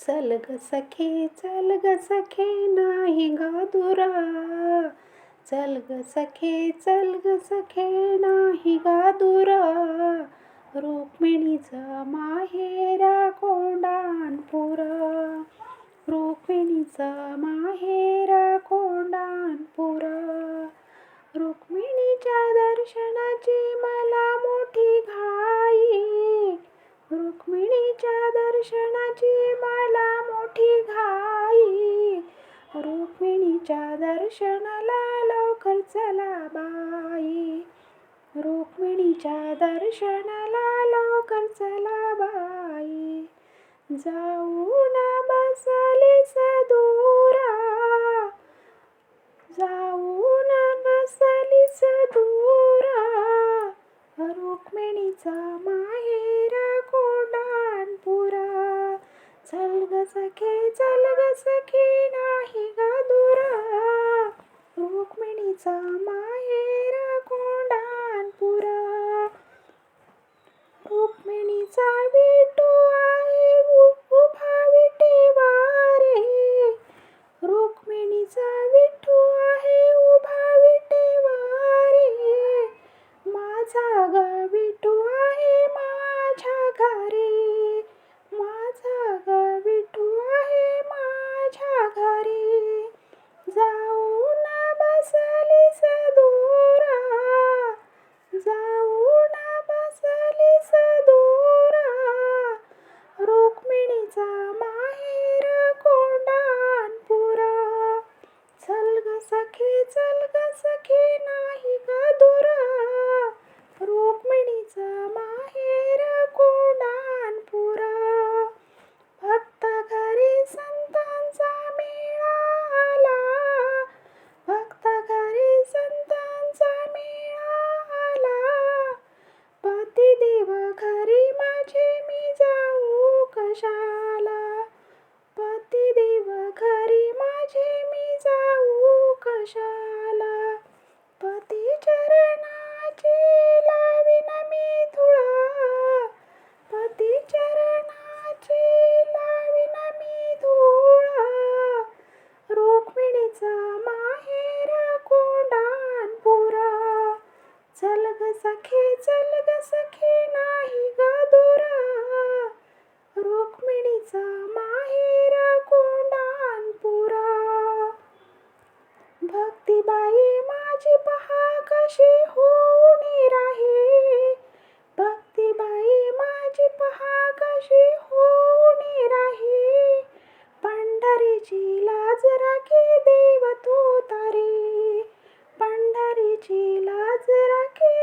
चल ग सखे चल ग सखे नाही ग दुरा. चल ग सखे चल ग सखे नाही ग दुरा. रुक्मिणीचा माहेरा कोंडानपुरा. रुक्मिणीचा माहे तुझ्या दर्शनाला लवकर चला बाई. रुक्मिणीच्या दर्शनाला लवकर चला बाई. जाऊन बसलीस दूरा. जाऊन बसले सदुरा रुक्मिणीचा माहेर कोंडाणपुरा चल ग सखे चल ग सखे sama time. pleasure. तुझ्याशी होऊन राही. भक्तीबाई माझी पहागाशी होऊन राही. पंढरीची लाज राखी देव तू तारी. पंढरीची लाज राखी